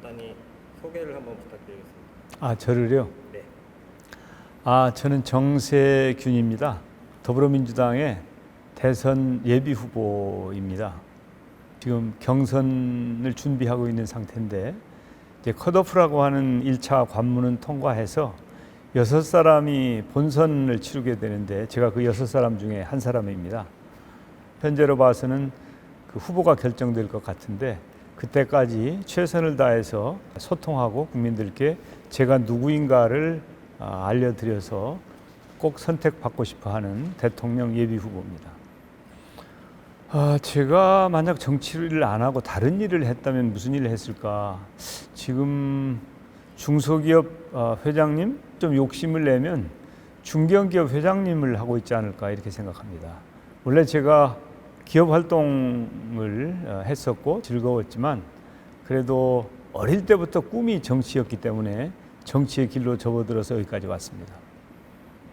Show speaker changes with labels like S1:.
S1: 간단히 소개를 한번 부탁드리겠습니다.
S2: 아, 저를요?
S1: 네.
S2: 아, 저는 정세균입니다. 더불어민주당의 대선 예비 후보입니다. 지금 경선을 준비하고 있는 상태인데 이제 컷오프라고 하는 1차 관문은 통과해서 여섯 사람이 본선을 치르게 되는데 제가 그 여섯 사람 중에 한 사람입니다. 현재로 봐서는 그 후보가 결정될 것 같은데 그때까지 최선을 다해서 소통하고 국민들께 제가 누구인가를 아, 알려드려서 꼭 선택받고 싶어 하는 대통령 예비 후보입니다. 아, 제가 만약 정치를 안 하고 다른 일을 했다면 무슨 일을 했을까? 지금 중소기업 어, 회장님 좀 욕심을 내면 중견기업 회장님을 하고 있지 않을까 이렇게 생각합니다. 원래 제가 기업 활동을 어, 했었고 즐거웠지만 그래도 어릴 때부터 꿈이 정치였기 때문에 정치의 길로 접어들어서 여기까지 왔습니다.